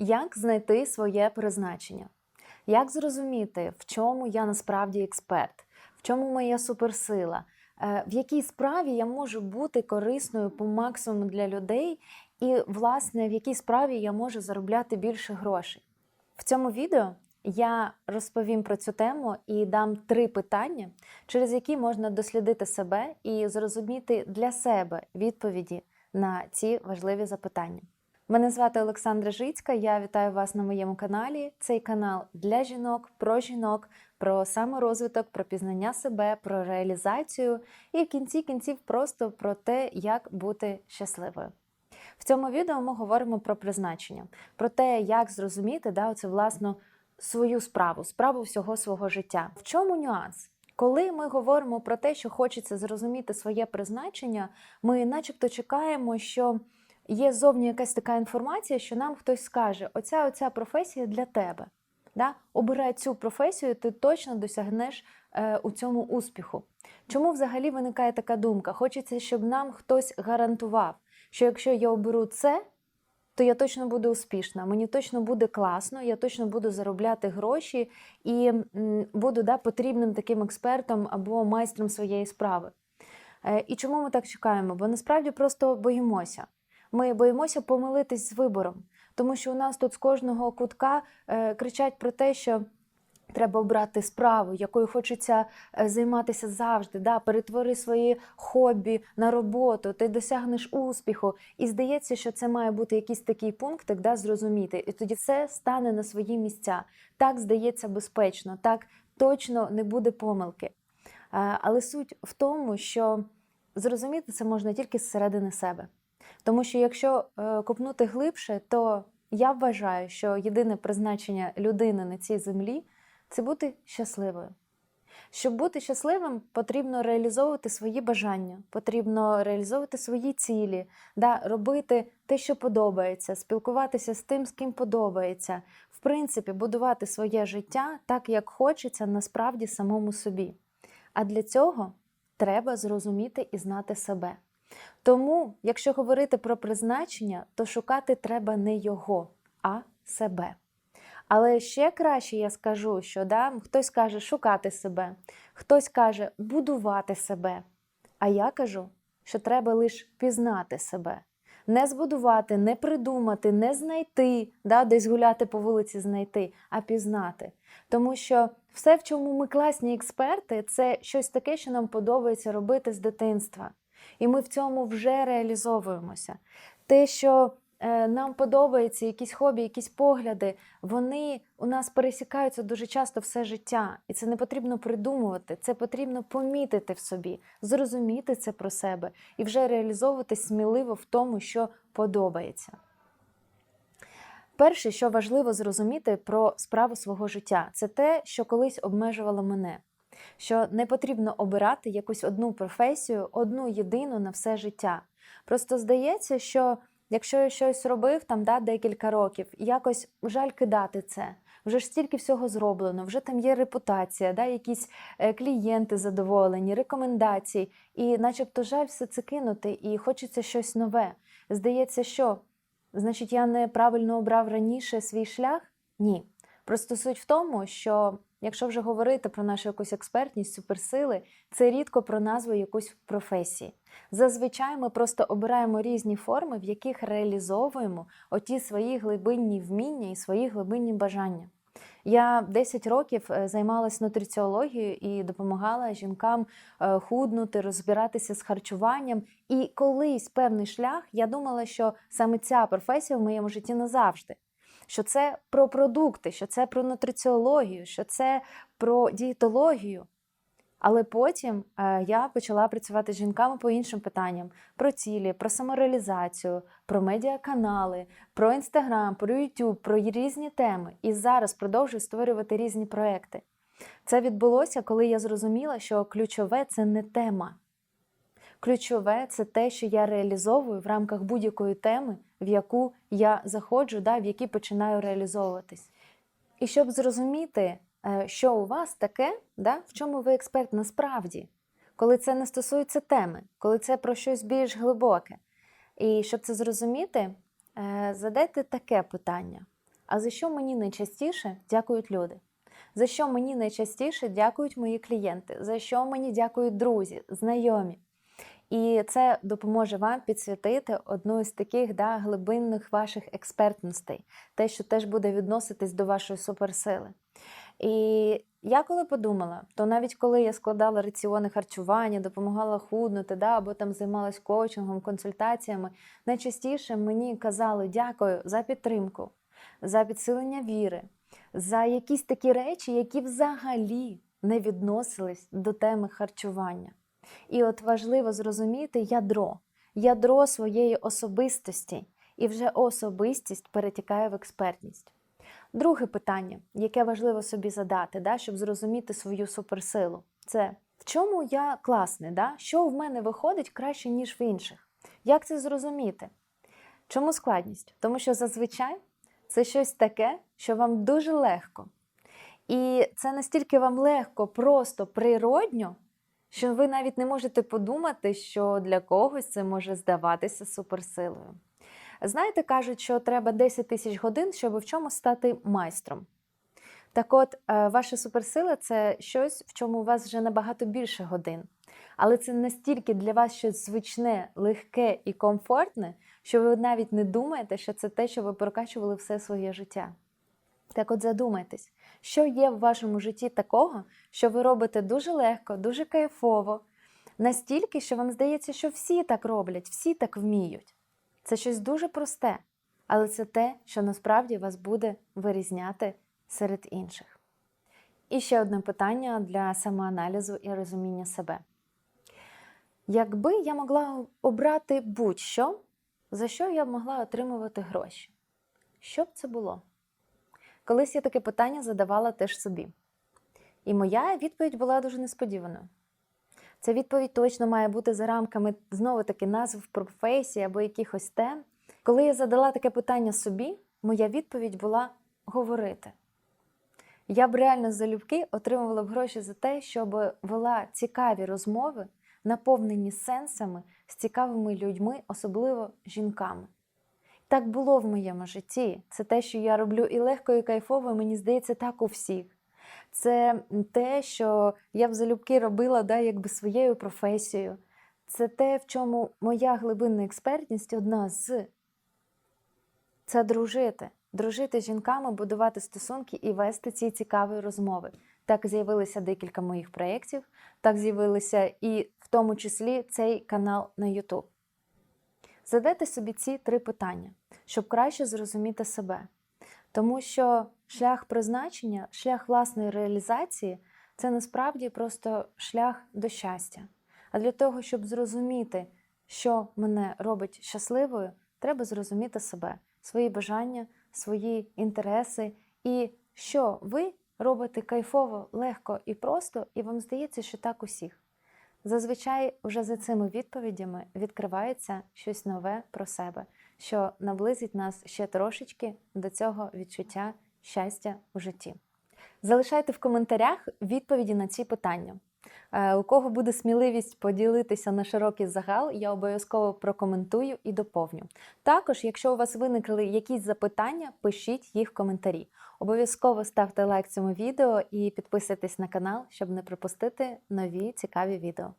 Як знайти своє призначення? Як зрозуміти, в чому я насправді експерт, в чому моя суперсила, Е, в якій справі я можу бути корисною по максимуму для людей, і, власне, в якій справі я можу заробляти більше грошей? В цьому відео я розповім про цю тему і дам три питання, через які можна дослідити себе і зрозуміти для себе відповіді на ці важливі запитання. Мене звати Олександра Жицька. Я вітаю вас на моєму каналі. Цей канал для жінок, про жінок, про саморозвиток, про пізнання себе, про реалізацію і в кінці кінців просто про те, як бути щасливою. В цьому відео ми говоримо про призначення, про те, як зрозуміти да, оце, власну свою справу, справу всього свого життя. В чому нюанс? Коли ми говоримо про те, що хочеться зрозуміти своє призначення, ми начебто чекаємо, що є зовні якась така інформація, що нам хтось скаже: оця оця професія для тебе. Да? Обирай цю професію, ти точно досягнеш е, у цьому успіху. Чому взагалі виникає така думка? Хочеться, щоб нам хтось гарантував, що якщо я оберу це, то я точно буду успішна, мені точно буде класно, я точно буду заробляти гроші і м, буду да, потрібним таким експертом або майстром своєї справи. Е, і чому ми так чекаємо? Бо насправді просто боїмося. Ми боїмося помилитись з вибором, тому що у нас тут з кожного кутка е, кричать про те, що треба обрати справу, якою хочеться е, займатися завжди. Да? Перетвори свої хобі на роботу, ти досягнеш успіху. І здається, що це має бути якийсь такий пунктик, да, зрозуміти. І тоді все стане на свої місця. Так здається безпечно, так точно не буде помилки. Е, Але суть в тому, що зрозуміти це можна тільки зсередини себе. Тому що якщо е, копнути глибше, то я вважаю, що єдине призначення людини на цій землі це бути щасливою. Щоб бути щасливим, потрібно реалізовувати свої бажання, потрібно реалізовувати свої цілі, да, робити те, що подобається, спілкуватися з тим, з ким подобається, в принципі, будувати своє життя так, як хочеться насправді самому собі. А для цього треба зрозуміти і знати себе. Тому, якщо говорити про призначення, то шукати треба не його, а себе. Але ще краще я скажу, що да, хтось каже шукати себе, хтось каже будувати себе. А я кажу, що треба лише пізнати себе. Не збудувати, не придумати, не знайти, да, десь гуляти по вулиці, знайти, а пізнати. Тому що все, в чому ми класні експерти, це щось таке, що нам подобається робити з дитинства. І ми в цьому вже реалізовуємося. Те, що е, нам подобається, якісь хобі, якісь погляди, вони у нас пересікаються дуже часто все життя. І це не потрібно придумувати, це потрібно помітити в собі, зрозуміти це про себе і вже реалізовувати сміливо в тому, що подобається. Перше, що важливо зрозуміти про справу свого життя, це те, що колись обмежувало мене що не потрібно обирати якусь одну професію, одну єдину на все життя. Просто здається, що якщо я щось робив там да, декілька років, якось жаль кидати це. Вже ж стільки всього зроблено, вже там є репутація, да, якісь е, клієнти задоволені, рекомендації, і начебто жаль все це кинути, і хочеться щось нове. Здається, що значить я неправильно обрав раніше свій шлях? Ні. Просто суть в тому, що Якщо вже говорити про нашу якусь експертність, суперсили, це рідко про назву якоїсь професії. Зазвичай ми просто обираємо різні форми, в яких реалізовуємо оті свої глибинні вміння і свої глибинні бажання. Я 10 років е, займалася нутриціологією і допомагала жінкам е, худнути, розбиратися з харчуванням. І колись певний шлях я думала, що саме ця професія в моєму житті назавжди що це про продукти, що це про нутриціологію, що це про дієтологію. Але потім е, я почала працювати з жінками по іншим питанням: про цілі, про самореалізацію, про медіаканали, про інстаграм, про YouTube, про різні теми. І зараз продовжую створювати різні проекти. Це відбулося, коли я зрозуміла, що ключове це не тема. Ключове це те, що я реалізовую в рамках будь-якої теми, в яку я заходжу, да, в якій починаю реалізовуватись. І щоб зрозуміти, е, що у вас таке, да, в чому ви експерт насправді, коли це не стосується теми, коли це про щось більш глибоке. І щоб це зрозуміти, е, задайте таке питання: а за що мені найчастіше дякують люди? За що мені найчастіше дякують мої клієнти, за що мені дякують друзі, знайомі. І це допоможе вам підсвітити одну із таких да, глибинних ваших експертностей, те, що теж буде відноситись до вашої суперсили. І я коли подумала, то навіть коли я складала раціони харчування, допомагала худнути, да, або там займалась коучингом, консультаціями, найчастіше мені казали дякую за підтримку, за підсилення віри, за якісь такі речі, які взагалі не відносились до теми харчування. І от важливо зрозуміти ядро, ядро своєї особистості, і вже особистість перетікає в експертність. Друге питання, яке важливо собі задати, да, щоб зрозуміти свою суперсилу, це в чому я класний, да? що в мене виходить краще, ніж в інших. Як це зрозуміти? Чому складність? Тому що зазвичай це щось таке, що вам дуже легко. І це настільки вам легко, просто природньо, що ви навіть не можете подумати, що для когось це може здаватися суперсилою. Знаєте, кажуть, що треба 10 тисяч годин, щоб в чомусь стати майстром. Так от, е, ваша суперсила це щось, в чому у вас вже набагато більше годин. Але це настільки для вас щось звичне, легке і комфортне, що ви навіть не думаєте, що це те, що ви прокачували все своє життя. Так от задумайтесь, що є в вашому житті такого, що ви робите дуже легко, дуже кайфово, настільки, що вам здається, що всі так роблять, всі так вміють. Це щось дуже просте, але це те, що насправді вас буде вирізняти серед інших. І ще одне питання для самоаналізу і розуміння себе. Якби я могла обрати будь-що, за що я б могла отримувати гроші? Що б це було? Колись я таке питання задавала теж собі. І моя відповідь була дуже несподіваною. Ця відповідь точно має бути за рамками знову таки назв професії або якихось тем. Коли я задала таке питання собі, моя відповідь була говорити. Я б реально залюбки отримувала б гроші за те, щоб вела цікаві розмови, наповнені сенсами з цікавими людьми, особливо жінками. Так було в моєму житті. Це те, що я роблю і легко, і кайфово, і мені здається, так у всіх. Це те, що я б залюбки робила да, якби своєю професією. Це те, в чому моя глибинна експертність одна з це дружити. Дружити з жінками, будувати стосунки і вести ці цікаві розмови. Так з'явилися декілька моїх проєктів, так з'явилися і в тому числі цей канал на YouTube. Задайте собі ці три питання, щоб краще зрозуміти себе. Тому що шлях призначення, шлях власної реалізації це насправді просто шлях до щастя. А для того, щоб зрозуміти, що мене робить щасливою, треба зрозуміти себе, свої бажання, свої інтереси і що ви робите кайфово, легко і просто, і вам здається, що так усіх. Зазвичай вже за цими відповідями відкривається щось нове про себе, що наблизить нас ще трошечки до цього відчуття щастя у житті. Залишайте в коментарях відповіді на ці питання. Е, У кого буде сміливість поділитися на широкий загал, я обов'язково прокоментую і доповню. Також, якщо у вас виникли якісь запитання, пишіть їх в коментарі. Обов'язково ставте лайк цьому відео і підписуйтесь на канал, щоб не пропустити нові цікаві відео.